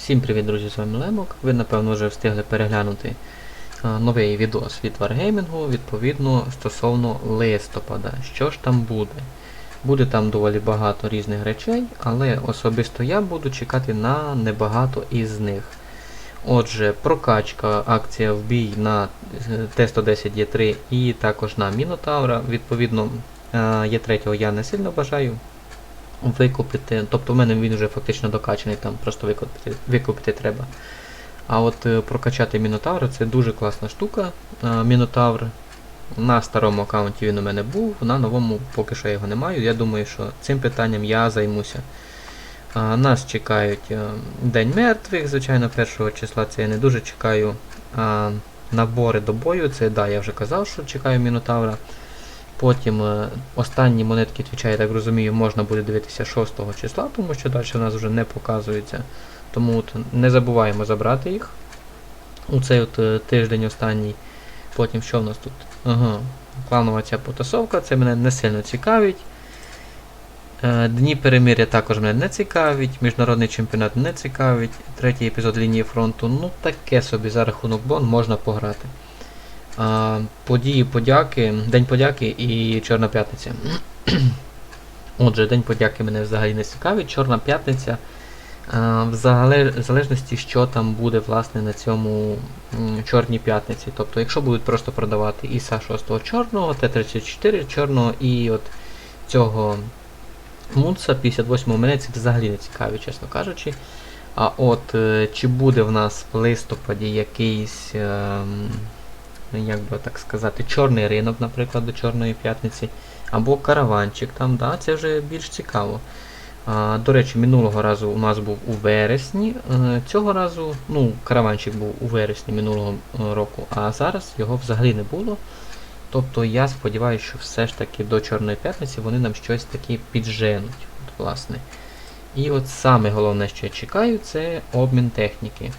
Всім привіт, друзі, з вами Лемок. Ви, напевно, вже встигли переглянути новий відос від Wargaming, відповідно, стосовно листопада. Що ж там буде? Буде там доволі багато різних речей, але особисто я буду чекати на небагато із них. Отже, прокачка, акція в бій на е, Т-110Є3 і також на Мінотавра. Відповідно, е, Є3 я не сильно бажаю викупити. Тобто в мене він вже фактично докачаний, там просто викупити, викупити треба. А от е, прокачати Мінотавра це дуже класна штука. Е, Мінотавр на старому аккаунті він у мене був, на новому поки що я його не маю. Я думаю, що цим питанням я займуся. А, нас чекають е, День мертвих, звичайно, 1 числа це я не дуже чекаю. Набори до бою, це да, я вже казав, що чекаю Мінотавра. Потім е, останні монетки Твіча, я так розумію, можна буде дивитися 6 числа, тому що далі в нас вже не показується. Тому от не забуваємо забрати їх. У цей от е, тиждень останній. Потім що в нас тут? Ага, кланова ця потасовка, це мене не сильно цікавить. Е, Дні перемир'я також мене не цікавить, міжнародний чемпіонат не цікавить, третій епізод лінії фронту, ну таке собі за рахунок бон можна пограти. Події подяки, День подяки і Чорна п'ятниця. Отже, День подяки мене взагалі не цікавить. Чорна п'ятниця. а, В залежності, що там буде власне на цьому Чорній п'ятниці. Тобто, якщо будуть просто продавати ІСа 6 чорного, Т-34 чорного і от цього Мунса 58 мене це взагалі не цікавить, чесно кажучи. А от е, чи буде в нас в листопаді якийсь, ем, як би так сказати, чорний ринок, наприклад, до Чорної п'ятниці, або караванчик там, да, це вже більш цікаво. А, до речі, минулого разу у нас був у вересні. е, Цього разу, ну, караванчик був у вересні минулого е, року, а зараз його взагалі не було. Тобто я сподіваюся, що все ж таки до Чорної п'ятниці вони нам щось таке підженуть. От, власне. І от саме головне, що я чекаю, це обмін техніки.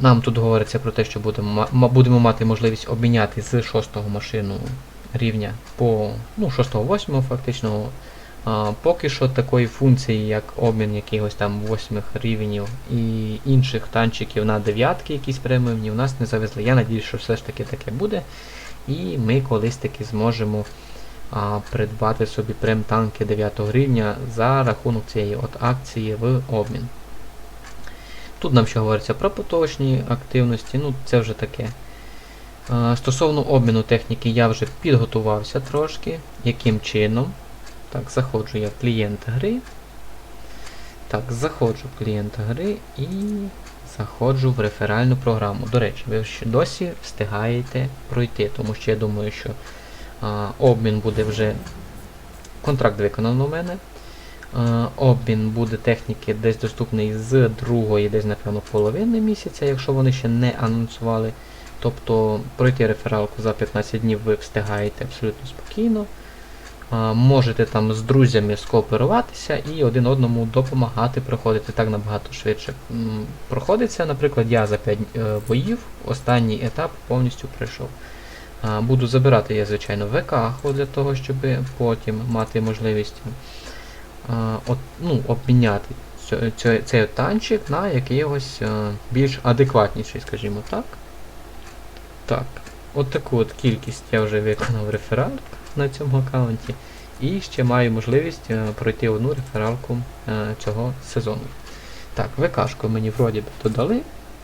Нам тут говориться про те, що будемо, будемо мати можливість обміняти з 6-го машину рівня по ну, 6-8 фактично. А, поки що такої функції, як обмін якихось там 8 рівнів і інших танчиків на дев'ятки, якісь преміумні, у нас не завезли. Я надіюсь, що все ж таки таке буде. І ми колись таки зможемо а, придбати собі прем-танки 9 рівня за рахунок цієї от акції в обмін. Тут нам ще говориться про поточні активності, ну це вже таке. Стосовно обміну техніки я вже підготувався трошки. Яким чином? Так, заходжу я в клієнт гри. Так, заходжу в клієнт гри і заходжу в реферальну програму. До речі, ви ще досі встигаєте пройти, тому що я думаю, що а, обмін буде вже. Контракт виконано у мене. А, обмін буде техніки десь доступний з другої, десь, напевно, половини місяця, якщо вони ще не анонсували. Тобто пройти рефералку за 15 днів ви встигаєте абсолютно спокійно. А, можете там з друзями скооперуватися і один одному допомагати проходити так набагато швидше. Проходиться, наприклад, я за 5 е, боїв останній етап повністю пройшов. Буду забирати я, звичайно, ВК для того, щоб потім мати можливість от, ну, обміняти цю- цей танчик на якийсь е, більш адекватніший, скажімо так. Так, от таку от кількість я вже виконав реферал на цьому аккаунті. І ще маю можливість е, пройти одну рефералку е, цього сезону. Так, ВКшку мені вроді би додали.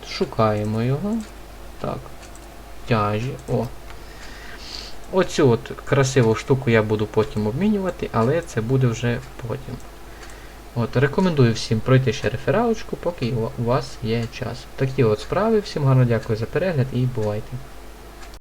Шукаємо його. Так. Тяжі. О. Оцю от красиву штуку я буду потім обмінювати, але це буде вже потім. От, рекомендую всім пройти ще рефералочку, поки у вас є час. Такі от справи. Всім гарно дякую за перегляд і бувайте.